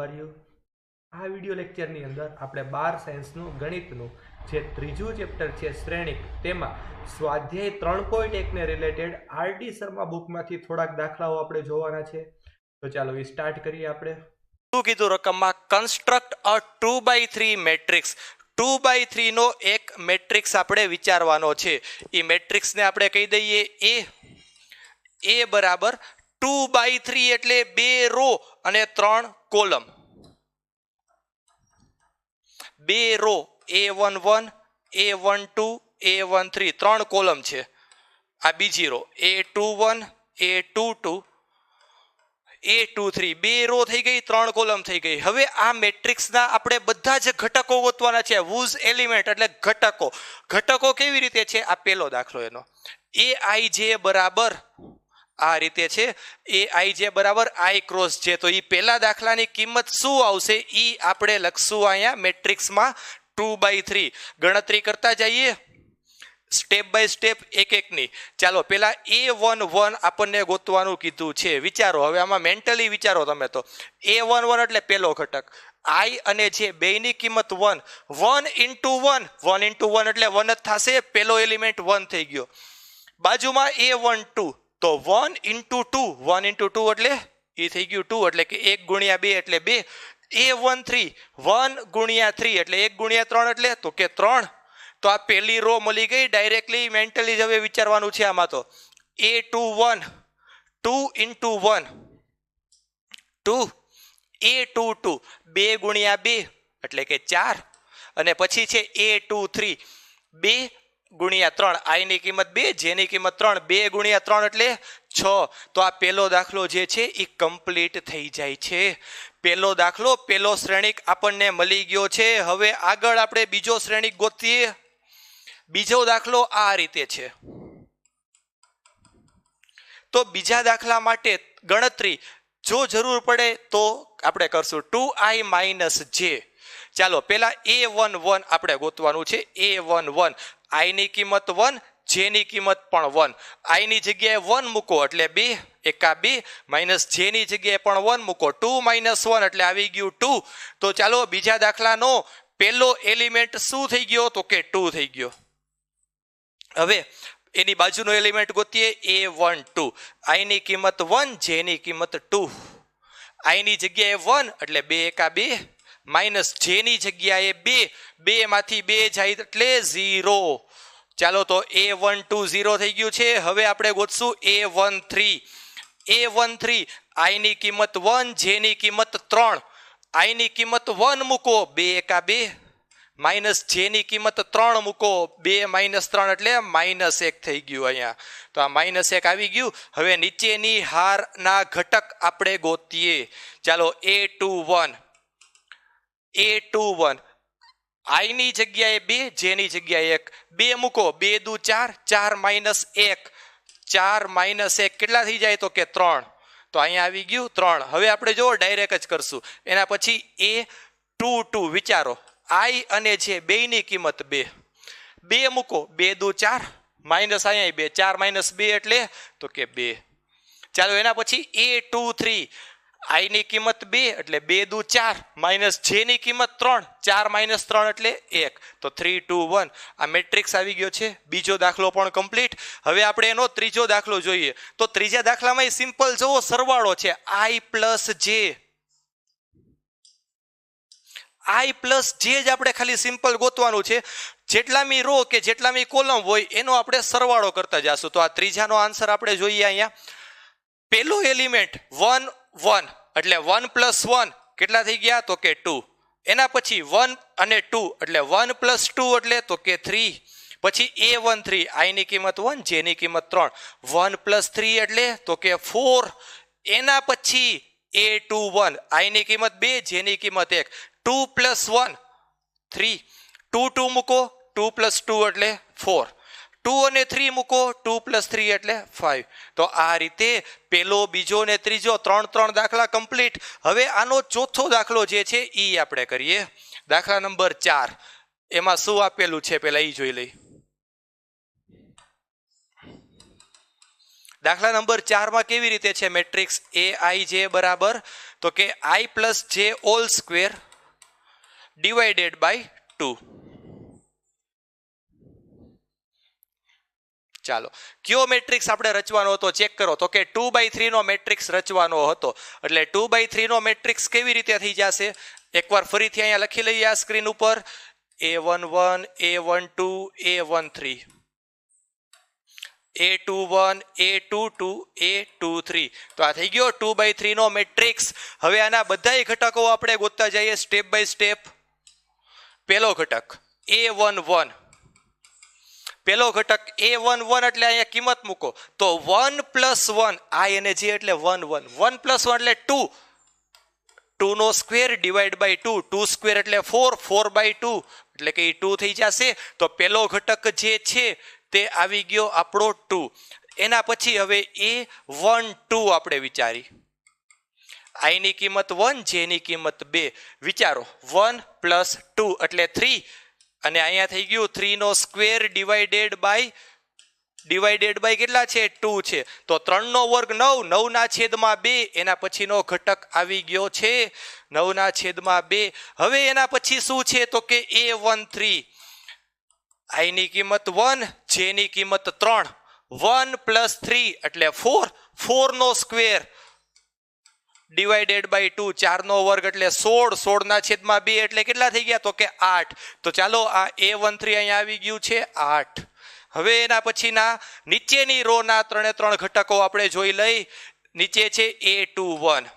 R આ video લેક્ચરની અંદર આપણે બાર સાયન્સનું, ગણિતનું જે ત્રીજું ચેપ્ટર છે શ્રેણિક, તેમાં સ્વાધ્યાય ત્રણ પોઈન્ટ એકને રિલેટેડ આરડી શર્મા બુકમાંથી થોડાક દાખલાઓ આપણે જોવાના છે. તો ચાલો એ સ્ટાર્ટ કરીએ આપણે. શું કીધું રકમમાં? Construct a two by three matrix two by થ્રીનો એક મેટ્રિક્સ આપણે વિચારવાનો છે. એ મેટ્રિક્સને આપણે કહી દઈએ એ. એ બરાબર ટુ બાય થ્રી એટલે બે રો અને ત્રણ કોલમ. બે row a one one a one two a one three ત્રણ કોલમ છે. આ બીજી row a two one a two two a two three બે રો થઈ ગઈ, ત્રણ કોલમ થઈ ગઈ. હવે આ મેટ્રિક્સના આપણે બધા જ ઘટકો ગોતવાના છે. વૂઝ એલિમેન્ટ એટલે ઘટકો. ઘટકો કેવી રીતે છે? આ પેલો દાખલો એનો. એ આઈ જે બરાબર આ રીતે છે. એ આઈ જે બરાબર, આઈ ક્રોસ છે તો એ પહેલા દાખલાની કિંમત શું આવશે? એ આપણે લખશું અહીંયા મેટ્રિક્સમાં ટુ બાય થ્રી. ગણતરી કરતા જઈએ. સ્ટેપ બાય સ્ટેપ એક એકની. ચાલો, પેલા એ વન વન આપણને ગોતવાનું કીધું છે. વિચારો, હવે આમાં મેન્ટલી વિચારો તમે તો. એ વન વન એટલે પેલો ઘટક. આઈ અને જે બેયની કિંમત one. One into one. One into one એટલે વન જ થશે. પેલો એલિમેન્ટ વન થઈ ગયો. બાજુમાં એ વન ટુ. તો one into two, one into two એટલે એ થઈ ગયું ટુ એટલે કે એક ગુણ્યા બે એટલે બે. એ વન થ્રી, વન ગુણ્યા થ્રી એટલે એક ગુણ્યા ત્રણ એટલે? તો કે ત્રણ. તો આ પહેલી રો મળી ગઈ ડાયરેક્ટલી મેન્ટલી જ હવે વિચારવાનું છે આમાં તો. A two one, two into one, two. A two two, બે ગુણ્યા બે એટલે કે ચાર. અને પછી છે એ ટુ થ્રી, બે ગુણ્યા ત્રણ. આઈની કિંમત બે, જેની કિંમત ત્રણ. બે ગુણ્યા ત્રણ એટલે છ. તો આ પહેલો દાખલો જે છે એ કમ્પ્લીટ થઈ જાય છે. પહેલો દાખલો પહેલો શ્રેણિક આપણને મળી ગયો છે. હવે આગળ આપણે બીજો શ્રેણિક ગોતીએ. બીજો દાખલો આ રીતે છે. તો બીજા દાખલા માટે ગણતરી. જો જરૂર પડે તો આપણે કરશું. ટુ આઈ માઇનસ જે. ચાલો, પેલા એ વન વન આપણે ગોતવાનું છે. એ વન વન આઈની કિંમત વન જેની કિંમત પણ વન આઈની જગ્યાએ વન મૂકો એટલે બે, એકા બે, માઇનસ જેની જગ્યાએ પણ વન મૂકો. ટુ માઇનસ વન એટલે આવી ગયું ટુ તો ચાલો, બીજા દાખલાનો પહેલો એલિમેન્ટ શું થઈ ગયો? તો કે ટુ થઈ ગયો. હવે એની બાજુનો એલિમેન્ટ ગોતીએ એ વન ટુ આઈની કિંમત વન જેની કિંમત ટુ આઈની જગ્યાએ વન એટલે બે, એકા બે માઇનસ જેની જગ્યાએ બે બે માંથી બે જાય એટલે ઝીરો. ચાલો તો એ વન ટુ ઝીરો થઈ ગયું છે. હવે આપણે ગોતશું a one three. A one three, આઈની કિંમત વન, જેની કિંમત ત્રણ. આઈની કિંમત વન મૂકો, બે એકા બે. માઇનસ જેની કિંમત ત્રણ મૂકો, બે માઇનસ ત્રણ એટલે માઇનસ એક થઈ ગયું અહીંયા. તો આ માઇનસ એક આવી ગયું. હવે નીચેની હારના ઘટક આપણે ગોતીએ. ચાલો a two one. A two one આઈની જગ્યાએ બે જેની જગ્યાએ એક. બે મૂકો. બે દુ ચાર ચાર માઇનસ એક. ચાર માઇનસ એક કેટલા થઈ જાય તો કે ત્રણ? તો અહીંયા આવી ગયું ત્રણ. હવે આપણે જો ડાયરેક્ટ જ કરશું. એના પછી એ ટુ ટુ વિચારો. આઈ અને જે બેની કિંમત બે. બે મૂકો. બે દુ ચાર. માઇનસ અહીંયા બે. ચાર માઇનસ બે એટલે તો કે બે. ચાલો, એના પછી એ ટુ થ્રી આઈની કિંમત બે એટલે બે દુ ચાર, માઇનસ જેની કિંમત ત્રણ, ચાર માઇનસ ત્રણ એટલે એક. તો થ્રી ટુ વન આ મેટ્રિક્સ આવી ગયો છે. બીજો દાખલો પણ કમ્પ્લીટ હવે આપણે એનો ત્રીજો દાખલો જોઈએ. તો ત્રીજા દાખલામાં સિમ્પલ જવો સરવાળો છે. આઈ પ્લસ જે. આઈ પ્લસ જે જ આપણે ખાલી સિમ્પલ ગોતવાનું છે. જેટલામી રો કે જેટલામી કોલમ હોય, એનો આપણે સરવાળો કરતા જશું. તો આ ત્રીજાનો આન્સર આપણે જોઈએ અહીંયા. પેલો એલિમેન્ટ વન વન એટલે વન પ્લસ વન કેટલા થઈ ગયા? તો કે ટુ એના પછી વન અને ટુ એટલે વન પ્લસ ટુ એટલે તો કે થ્રી પછી એ વન થ્રી આઈની કિંમત વન જેની કિંમત ત્રણ. વન પ્લસ થ્રી એટલે તો કે ફોર એના પછી એ ટુ વન આઈની કિંમત બે, જેની કિંમત એક. Two plus one three two two મૂકો. ટુ પ્લસ ટુ એટલે ફોર ટુ અને થ્રી મૂકો, ટુ પ્લસ થ્રી એટલે ફાઈવ. તો આ રીતે પેલો, બીજો ને ત્રીજો ત્રણ ત્રણ દાખલા કમ્પ્લીટ. હવે આનો ચોથો દાખલો જે છે એ આપણે કરીએ. દાખલા નંબર ચાર. એમાં શું આપેલું છે પેલા એ જોઈ લઈ દાખલા નંબર ચારમાં કેવી રીતે છે મેટ્રિક્સ એ આઈ જે બરાબર? તો કે i plus j all square divided by two. ચાલો. કયો મેટ્રિક્સ આપણે રચવાનો હતો ચેક કરો તો કે ટુ બાય થ્રીનો મેટ્રિક્સ રચવાનો હતો. એટલે ટુ બાય થ્રીનો મેટ્રિક્સ કેવી રીતે થઈ જશે? એકવાર ફરીથી અહીંયા લખી લઈએ આ સ્ક્રીન ઉપર. A one one a one two a one three a two one a two two a two three તો આ થઈ ગયો ટુ બાય થ્રીનો મેટ્રિક્સ. હવે આના બધાય ઘટકો આપણે ગોતતા જઈએ સ્ટેપ બાય સ્ટેપ પહેલો ઘટક એ વન વન પેલો ઘટક એ વન વન એટલે અહીંયા કિંમત મૂકો. તો વન પ્લસ વન આઈ અને જે એટલે one one. One plus one એટલે two. Two no square divide by two. Two square એટલે ફોર. Four by two. એટલે કે એ ટુ થઈ જશે. તો પેલો ઘટક જે છે તે આવી ગયો આપણો ટુ. એના પછી હવે એ વન ટુ આપણે વિચારી. આઈની કિંમત વન, જેની કિંમત બે. વિચારો. વન પ્લસ ટુ એટલે થ્રી. અને અહીંયા થઈ ગયું three no square divided by divided by કેટલા છે? ટુ છે. તો ત્રણનો વર્ગ નવ, નવના છેદમાં બે, એના પછીનો ઘટક આવી ગયો છે. નવના છેદમાં બે. હવે એના પછી શું છે? તો કે એ વન થ્રી આઈની કિંમત વન જેની કિંમત ત્રણ. વન પ્લસ થ્રી એટલે ફોર ફોરનો સ્ક્વેર ડિવાઇડેડ બાય ટુ ચારનો વર્ગ એટલે સોળ સોળના છેદમાં બે એટલે કેટલા થઈ ગયા? તો કે આઠ. તો ચાલો આ એ વન થ્રી અહીંયા આવી ગયું છે, આઠ. હવે એના પછીના નીચેની રોના ત્રણે ત્રણ ઘટકો આપણે જોઈ લઈ. નીચે છે એ ટુ વન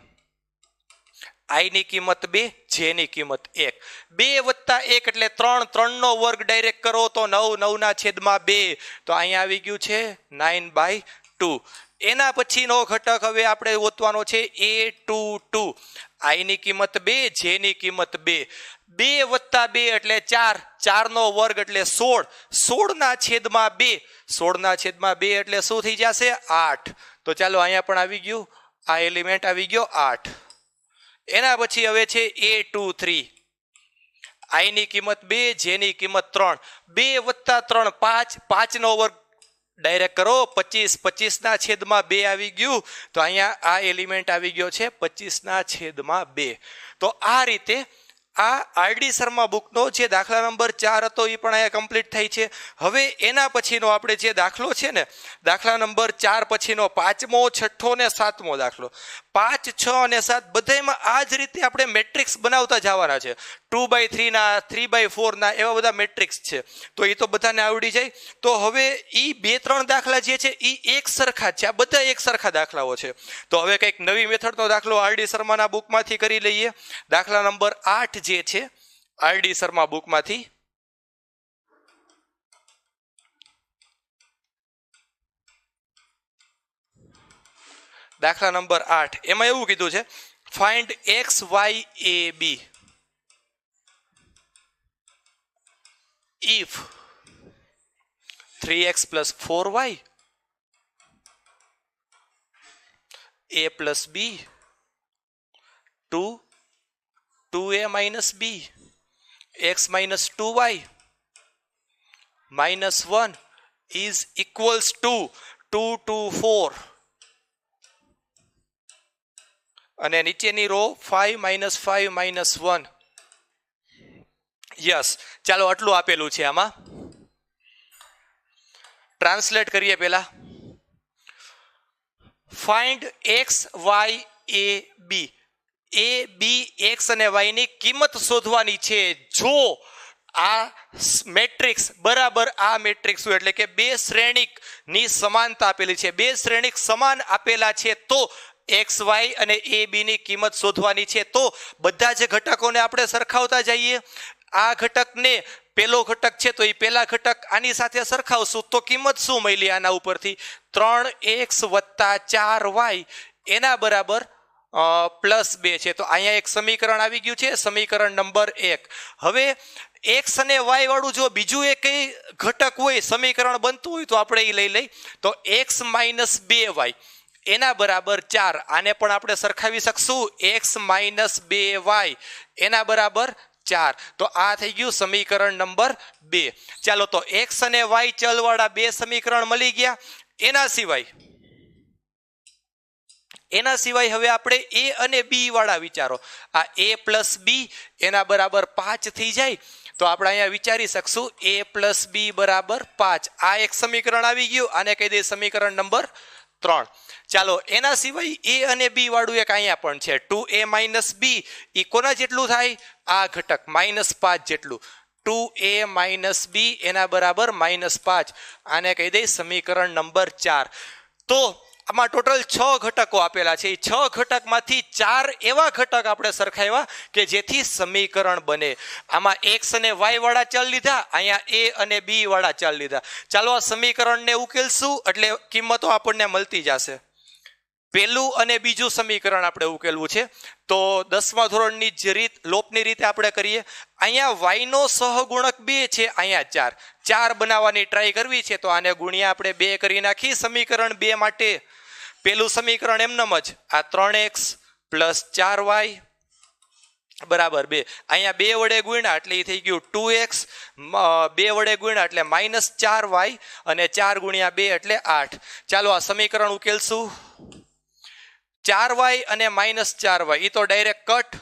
આઈની કિંમત બે જેની કિંમત એક. બે વત્તા એક એટલે ત્રણ ત્રણનો વર્ગ ડાયરેક્ટ કરો તો નવ નવના છેદમાં બે. તો અહીંયા આવી ગયું છે નાઇન બાય ટુ એના પછીનો ઘટક હવે આપણે ઓતવાનો છે એ ટુ ટુ. આઈની કિંમત બે, જેની કિંમત બે. બે વત્તા બે એટલે ચાર. ચારનો વર્ગ એટલે સોળ. સોળના છેદમાં બે. સોળના છેદમાં બે એટલે શું થઈ જશે? આઠ. તો ચાલો અહીંયા પણ આવી ગયું. આ એલિમેન્ટ આવી ગયો આઠ. એના પછી હવે છે એ ટુ થ્રી. આઈની કિંમત બે, જેની કિંમત ત્રણ. બે વત્તા ત્રણ, પાંચ. પાંચનો વર્ગ ડાયરેક્ટ કરો, પચીસ, પચીસના છેદમાં બે આવી ગયું. તો અહીંયા આ એલિમેન્ટ આવી ગયો છે, પચીસના છેદમાં બે. તો આ રીતે આ આરડી શર્મા બુકનો જે દાખલા નંબર ચાર હતો એ પણ અહીંયા કમ્પ્લીટ થઈ છે. હવે એના પછીનો આપણે જે દાખલો છે ને, દાખલા નંબર ચાર પછીનો પાંચમો, છઠ્ઠો ને સાતમો દાખલો. પાંચ, છ અને સાત બધામાં આ જ રીતે આપણે મેટ્રિક્સ બનાવતા જવાના છે. ટુ બાય થ્રીના, થ્રી બાય ફોરના એવા બધા મેટ્રિક્સ છે. તો એ તો બધાને આવડી જાય. તો હવે એ બે, ત્રણ દાખલા જે છે એ એક સરખા છે. આ બધા એક સરખા દાખલાઓ છે. તો હવે કંઈક નવી મેથડનો દાખલો આરડી શર્માના બુકમાંથી કરી લઈએ. દાખલા નંબર આઠ જે છે આરડી શર્મા બુકમાંથી દાખલા નંબર આઠ એમાં એવું કીધું છે find x y a b if 3x plus 4y a plus b 2 2a minus b x minus 2y minus 1 is equals to 2 to 4 અને નીચેની row five minus five minus one yes ચાલો આટલું આપેલું છે આમાં. ટ્રાન્સલેટ કરીએ પહેલા. Find x y a b a b x અને વાયની કિંમત શોધવાની છે. જો આ મેટ્રિક્સ બરાબર આ મેટ્રિક્સ એટલે કે બે શ્રેણીકની સમાનતા આપેલી છે. બે શ્રેણીક સમાન આપેલા છે તો એક્સ વાય અને એ બીની કિંમત શોધવાની છે, તો બધા જ ઘટકોને આપણે સરખાવતા જઈએ. આ ઘટકને પેલો ઘટક છે, તો એ પેલા ઘટક આની સાથે સરખાવશું, તો કિંમત શું મળી આના ઉપરથી? ત્રણ એક્સ વત્તા ચાર વાય એના બરાબર પ્લસ બે છે. તો અહીંયા એક સમીકરણ આવી ગયું છે, સમીકરણ નંબર એક. હવે એક્સ અને વાય વાળું જો બીજું એક ઘટક હોય, સમીકરણ બનતું હોય, તો આપણે એ લઈ લઈ. તો એક્સ માઇનસ બે વાય. એના બરાબર ચાર. આને પણ આપણે સરખાવી શકશું. એક્સ માઇનસ બે વાય એના બરાબર ચાર. તો આ થઈ ગયું સમીકરણ નંબર બે. ચાલો તો એક્સ અને વાય ચલવાળા બે સમીકરણ મળી ગયા. એના સિવાય એના સિવાય હવે આપણે એ અને બી વાળા વિચારો. આ એ પ્લસ બી એના બરાબર પાંચ થઈ જાય. તો આપણે અહીંયા વિચારી શકશું એ પ્લસ બી બરાબર પાંચ. આ એક સમીકરણ આવી ગયું. આને કહી દઈએ સમીકરણ નંબર ત્રણ. ચાલો, એના સિવાય એ અને બી વાળું એક અહીંયા પણ છે. ટુ એ માઇનસ બી એ કોના જેટલું થાય? આ ઘટક, માઇનસ પાંચ જેટલું. ટુ એ માઇનસ બી એના બરાબર માઇનસ પાંચ. આને કહી દઈ સમીકરણ નંબર ચાર. તો આમાં ટોટલ છ ઘટકો આપેલા છે. એ છ ઘટકમાંથી ચાર એવા ઘટક આપણે સરખાવ્યા કે જેથી સમીકરણ બને. આમાં એક્સ અને વાય વાળા ચલ લીધા, અહીંયા એ અને બી વાળા ચલ લીધા. ચાલો આ સમીકરણને ઉકેલશું, એટલે કિંમતો આપણને મળતી જશે. પહેલું અને બીજું સમીકરણ આપણે ઉકેલવું છે. તો દસમા ધોરણની જ રીત, લોપની રીતે આપણે કરીએ. અહીંયા વાયનો સહગુણક બે છે, અહીંયા ચાર. ચાર બનાવવાની ટ્રાય કરવી છે, તો આને ગુણ્યા આપણે બે કરી નાખી. સમીકરણ બે માટે પેલું સમીકરણ એમનેમ જ. આ ત્રણ એક્સ પ્લસ ચાર વાય બરાબર બે. અહીંયા બે વડે ગુણ્યા એટલે એ થઈ ગયું ટુ એક્સ. બે વડે ગુણ્યા એટલે માઇનસ ચાર વાય અને ચાર ગુણ્યા બે એટલે આઠ. ચાલો આ સમીકરણ ઉકેલશું. ચાર વાય અને માઇનસ ચાર વાય એ તો ડાયરેક્ટ કટ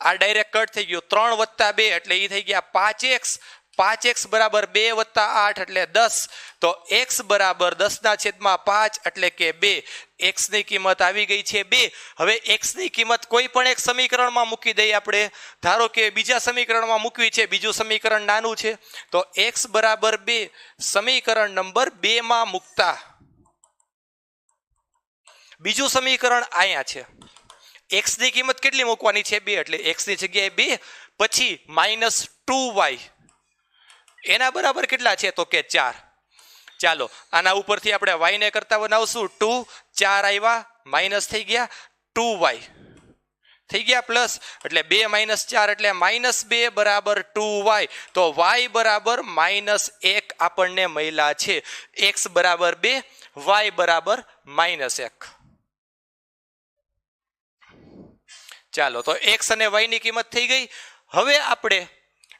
આ ડાયરેક્ટ કટ થઈ ગયું ત્રણ વત્તા બે, એટલે એ થઈ ગયા પાંચ એક્સ. પાંચ એક્સ બરાબર બે વત્તા આઠ, એટલે દસ. તો એક્સ બરાબર દસના છેદમાં પાંચ, એટલે કે બે. એક્સની કિંમત આવી ગઈ છે બે. હવે એક્સની કિંમત કોઈ પણ એક સમીકરણમાં મૂકી દઈએ આપણે. ધારો કે બીજા સમીકરણમાં મૂકવી છે, બીજું સમીકરણ નાનું છે. તો એક્સ બરાબર બે. સમીકરણ નંબર બેમાં મૂકતા. બીજું સમીકરણ અહીંયા છે. એક્સની કિંમત કેટલી મૂકવાની છે? બે, એટલે એક્સની જગ્યાએ બે, પછી માઇનસ ટુ વાય. એના બરાબર કેટલા છે? તો કે ચાર. ચાલો, આના ઉપરથી આપણે વાય ને કરતા બનાવશું. ટુ, ચાર આવ્યા માઇનસ થઈ ગયા ટુ વાય. થઈ ગયા પ્લસ, એટલે બે માઇનસ ચાર, એટલે માઇનસ બે બરાબર ટુ વાય. તો વાય બરાબર માઇનસ એક આપણને મળ્યા છે. એક્સ બરાબર બે, વાય બરાબર માઇનસ એક. ચાલો, તો એક્સ અને વાયની કિંમત થઈ ગઈ. હવે આપણે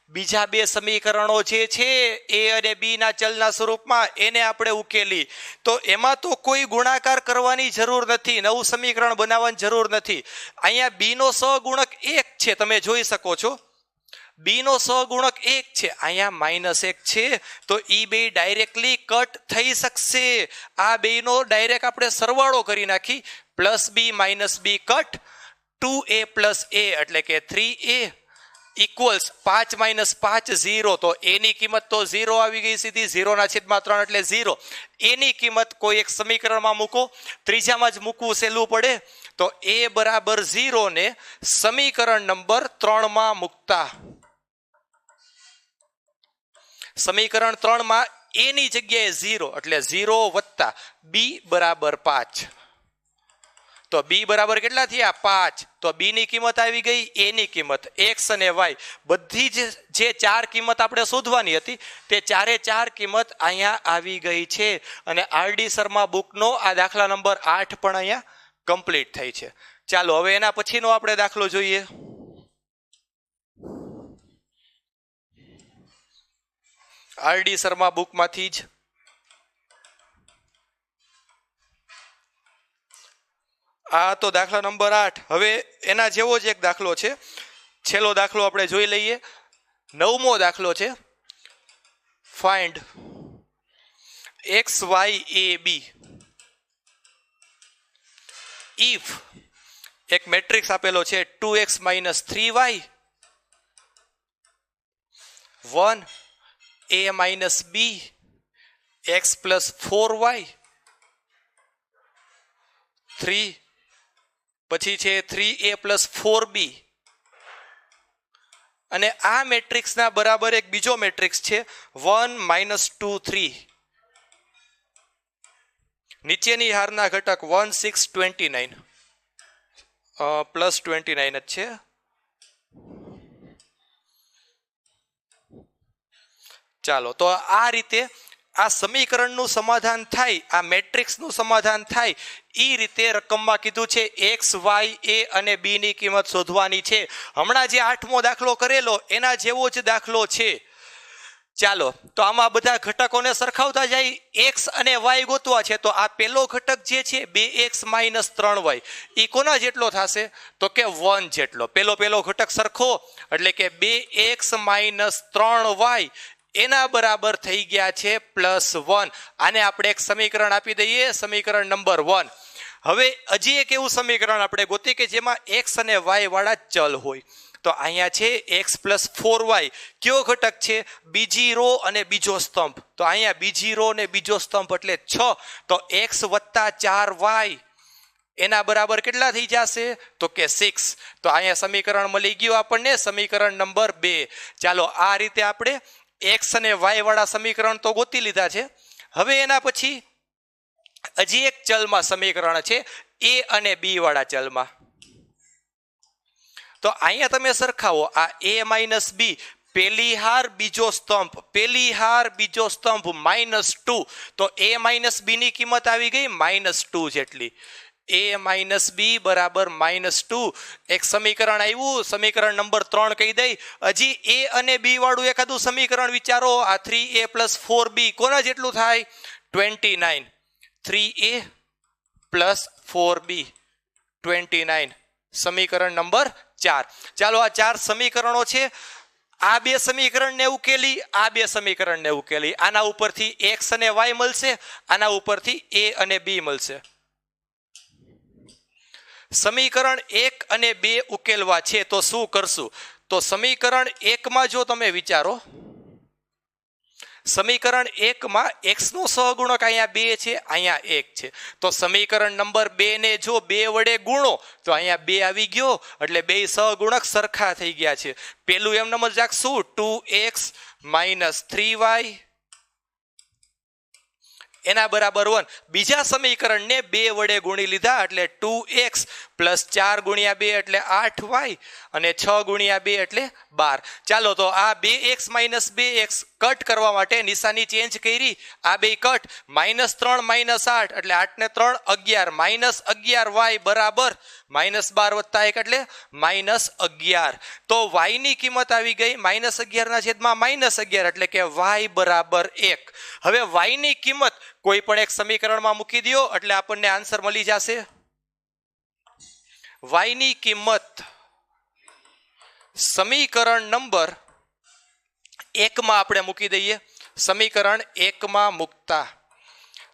બીજા બે સમીકરણો જે છે, એ અને બી ના ચલના સ્વરૂપમાં એને આપણે ઉકેલી. તો એમાં તો કોઈ ગુણાકાર કરવાની જરૂર નથી, નવું સમીકરણ બનાવવાની જરૂર નથી. અહીંયા બી નો સહગુણક એક છે, તમે જોઈ શકો છો. બી નો સહગુણક એક છે, અહીંયા માઇનસ એક છે, તો ઈ બે ડાયરેક્ટલી કટ થઈ શકશે. આ બે નો ડાયરેક્ટ આપણે સરવાળો કરી નાખી, plus b minus b cut two a plus a એટલે કે થ્રી એ ઇક્વલ્સ પાંચ માઇનસ પાંચ ઝીરો. તો એની કિંમત તો ઝીરો આવી ગઈ સીધી. ઝીરોના છેદમાં ત્રણ એટલે ઝીરો. એની કિંમત કોઈ એક સમીકરણમાં મૂકો. ત્રીજામાં જ મૂકવું સહેલું પડે. તો એ બરાબર ઝીરોને સમીકરણ નંબર ત્રણમાં મૂકતા. સમીકરણ ત્રણમાં એની જગ્યાએ ઝીરો એટલે ઝીરો વત્તા બી બરાબર પાંચ. તો બી બરાબર કેટલા થયા? પાંચ. તો બી ની કિંમત આવી ગઈ એ ની કિંમત. એક્સ અને વાય. બધી જ જે ચાર કિંમત આપણે શોધવાની હતી, તે ચારે ચાર કિંમત અહીંયા આવી ગઈ છે. અને આરડી શર્મા બુકનો આ દાખલા નંબર આઠ પણ અહીંયા કમ્પ્લીટ થઈ છે. ચાલો, હવે એના પછીનો આપણે દાખલો જોઈએ. આરડી શર્મા બુકમાંથી જ આ તો દાખલા નંબર આઠ. હવે એના જેવો જ એક દાખલો છે. છેલ્લો દાખલો આપણે જોઈ લઈએ. નવમો દાખલો છે. Find x y a b if એક મેટ્રિક્સ આપેલો છે. Two x minus three y. One a minus b. X plus four y. Three પછી છે three a plus four b અને આ મેટ્રિક્સના બરાબર એક બીજો મેટ્રિક્સ છે વન માઇનસ ટુ થ્રી નીચેની હારના ઘટક one six twenty nine plus twenty nine જ છે. ચાલો, તો આ રીતે આ સમીકરણનું સમાધાન થાય, આ મેટ્રિક્સનું સમાધાન થાય એ રીતે રકમમાં કીધું છે, એક્સ, વાય, એ અને બીની કિંમત શોધવાની છે. હમણાં જે આઠમો દાખલો કરેલો, એના જેવો જ દાખલો છે. ચાલો, તો આમાં બધા ઘટકોને સરખાવતા જાય, એક્સ અને વાય ગોતવા છે, તો આ પેલો ઘટક જે છે, બે એક્સ માઇનસ ત્રણ વાય. એ કોના જેટલો થશે? તો કે વન જેટલો. પેલો પેલો ઘટક સરખો, એટલે કે બે એક્સ માઇનસ ત્રણ વાય એના બરાબર થઈ ગયા છે પ્લસ વન. આને આપણે એક સમીકરણ આપી દઈએ, સમીકરણ નંબર વન. હવે હજી એક એવું સમીકરણ આપણે ગોતી કે જેમાં એક્સ અને વાય વાળા ચલ હોય. તો અહીંયા છે એક્સ પ્લસ ફોર વાય કયો ઘટક છે? બીજી રો અને બીજો સ્તંભ. તો અહીંયા બીજી રો અને બીજો સ્તંભ એટલે છ. તો એક્સ વત્તા ચાર વાય એના બરાબર કેટલા થઈ જશે? તો કે સિક્સ તો અહીંયા સમીકરણ મળી ગયું આપણને, સમીકરણ નંબર બે. ચાલો આ રીતે આપણે એક્સ અને વાય વાળા સમીકરણ તો ગોતી લીધા છે. હવે એના પછી હજી એક ચલમાં સમીકરણ છે એ અને બી વાળા ચલમાં. તો અહીંયા તમે સરખાવો, આ એ માઇનસ બી પેલી હાર બીજો સ્તંભ, પેલી હાર બીજો સ્તંભ માઇનસ ટુ. તો એ માઇનસ બીની કિંમત આવી ગઈ, માઇનસ ટુ જેટલી. એ માઇનસ બી બરાબર માઇનસ ટુ એક સમીકરણ આવ્યું, સમીકરણ નંબર ત્રણ કહી દઈ. હજી એ અને બી વાળું એકાદું સમીકરણ વિચારો. આ three a plus four b કોના જેટલું થાય? Twenty nine three a plus four b twenty nine સમીકરણ નંબર ચાર. ચાલો આ ચાર સમીકરણો છે. આ બે સમીકરણને ઉકેલી, આ બે સમીકરણને ઉકેલી. આના ઉપરથી એક્સ અને વાય મળશે, આના ઉપરથી એ અને બી મળશે. સમીકરણ એક અને બે ઉકેલવા છે, તો શું કરશું? તો સમીકરણ એકમાં જો તમે વિચારો, સમીકરણ એકમાં એક્સ નો સહગુણક અહીંયા બે છે, અહીંયા એક છે. તો સમીકરણ નંબર બે ને જો બે વડે ગુણો, તો અહીંયા બે આવી ગયો, એટલે બે સહગુણક સરખા થઈ ગયા છે. પેલું એમ નંબર રાખશું two x minus three y એના બરાબર વન બીજા સમીકરણને બે વડે ગુણી લીધા એટલે ટુ એક્સ પ્લસ ચાર ગુણ્યા બે એટલે આઠ વાય અને છ ગુણ્યા બે એટલે બાર. ચાલો તો આ બે એક્સ માઇનસ બે એક્સ કટ કરવા માટે નિશાની ચેન્જ કરી. આ બે કટ માઇનસ ત્રણ માઇનસ આઠ એટલે આઠ ને ત્રણ અગિયાર. માઇનસ અગિયાર વાય બરાબર. માઇનસ બાર વત્તા એક એટલે માઇનસ અગિયાર. તો વાયની કિંમત આવી ગઈ માઇનસ અગિયારના છેદમાં માઇનસ અગિયાર એટલે કે વાય બરાબર એક. હવે વાયની કિંમત કોઈ પણ એક સમીકરણમાં મૂકી દો એટલે આપણને આન્સર મળી જશે. વાયની કિંમત સમીકરણ નંબર એકમાં આપણે મૂકી દઈએ. સમીકરણ એકમાં મૂકતા.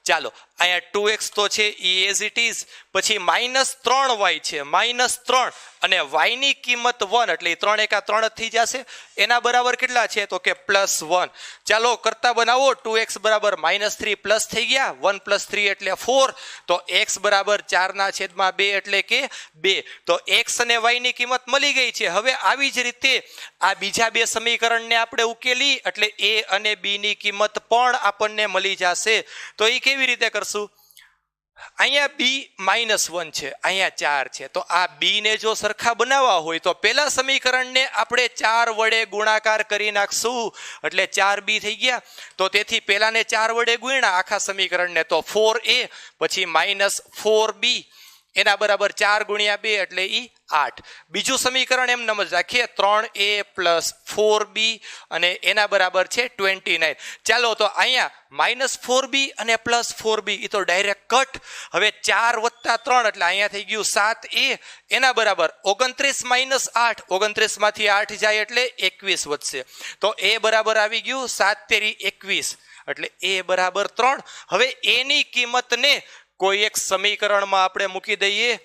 ચાલો અહીંયા ટુ એક્સ તો છે ઈ એઝ ઇટ ઇઝ પછી માઇનસ ત્રણ વાય છે, માઇનસ ત્રણ. અને વાયની કિંમત વન, એટલે ત્રણ એકા ત્રણ થઈ જશે. એના બરાબર કેટલા છે? તો કે પ્લસ વન. ચાલો, કરતા બનાવો. ટુ એક્સ બરાબર માઇનસ થ્રી પ્લસ થઈ ગયા. વન પ્લસ થ્રી એટલે ફોર. તો એક્સ બરાબર ચારના છેદમાં બે એટલે કે બે. તો એક્સ અને વાયની કિંમત મળી ગઈ છે. હવે આવી જ રીતે આ બીજા બે સમીકરણને આપણે ઉકેલી, એટલે એ અને બીની કિંમત પણ આપણને મળી જશે. તો એ કેવી રીતે કરશું? અહીંયા બી માઇનસ વન છે, અહીંયા ચાર છે. તો આ બીને જો સરખા બનાવવા હોય તો પેલા સમીકરણને આપણે ચાર વડે ગુણાકાર કરી નાખશું. એટલે ચાર બી થઈ ગયા. તો તેથી પેલાને ચાર વડે ગુણ્યા, આખા સમીકરણને. તો ફોર એ પછી માઇનસ ફોર બી એના બરાબર ચાર ગુણ્યા બે એટલે ઈ આઠ. બીજું સમીકરણ એમ નમ જ રાખીએ, ત્રણ એ પ્લસ ફોર બી અને એના બરાબર છે ટ્વેન્ટી નાઇન. ચાલો તો અહીંયા માઇનસ ફોર બી અને પ્લસ ફોર બી એ તો ડાયરેક્ટ કટ. હવે ચાર વત્તા ત્રણ એટલે અહીંયા થઈ ગયું સાત એ. એના બરાબર ઓગણત્રીસ માઇનસ આઠ, ઓગણત્રીસમાંથી આઠ જાય એટલે એકવીસ વધશે. તો એ બરાબર આવી ગયું સાત તેરી એકવીસ એટલે એ બરાબર ત્રણ. હવે એની કિંમતને કોઈ એક સમીકરણમાં આપણે મૂકી દઈએ?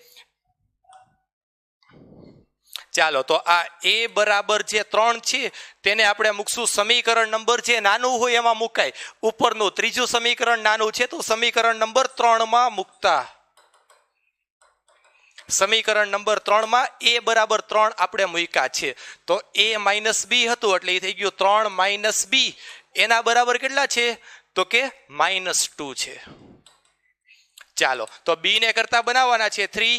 ચાલો, તો આ એ બરાબર જે ત્રણ છે, તેને આપણે મૂકશું. સમીકરણ નંબર જે નાનું હોય એમાં મુકાય. ઉપરનું ત્રીજું સમીકરણ નાનું છે, તો સમીકરણ નંબર ત્રણમાં મૂકતા. સમીકરણ નંબર ત્રણમાં એ બરાબર ત્રણ આપણે મૂક્યા છે. તો એ માઇનસ બી હતું, એટલે એ થઈ ગયું ત્રણ માઇનસ બી. એના બરાબર કેટલા છે? તો કે માઇનસ ટુ છે. ચાલો, તો બીને કરતા બનાવવાના છે થ્રી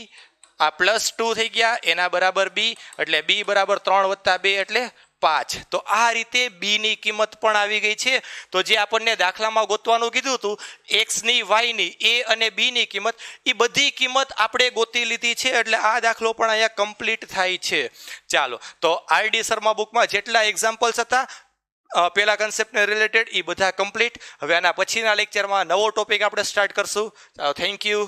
આ પ્લસ ટુ થઈ ગયા, એના બરાબર બી એટલે બી બરાબર ત્રણ વત્તા બે, એટલે પાંચ. તો આ રીતે બીની કિંમત પણ આવી ગઈ છે. તો જે આપણને દાખલામાં ગોતવાનું કીધું હતું એક્સની વાયની એ અને બીની કિંમત એ બધી કિંમત આપણે ગોતી લીધી છે, એટલે આ દાખલો પણ અહીંયા કમ્પ્લીટ થાય છે. ચાલો, તો આરડી શર્મા બુકમાં જેટલા એક્ઝામ્પલ્સ હતા પેલા કન્સેપ્ટને રિલેટેડ એ બધા કમ્પ્લીટ હવે આના પછીના લેક્ચરમાં નવો ટોપિક આપણે સ્ટાર્ટ કરશું. Thank you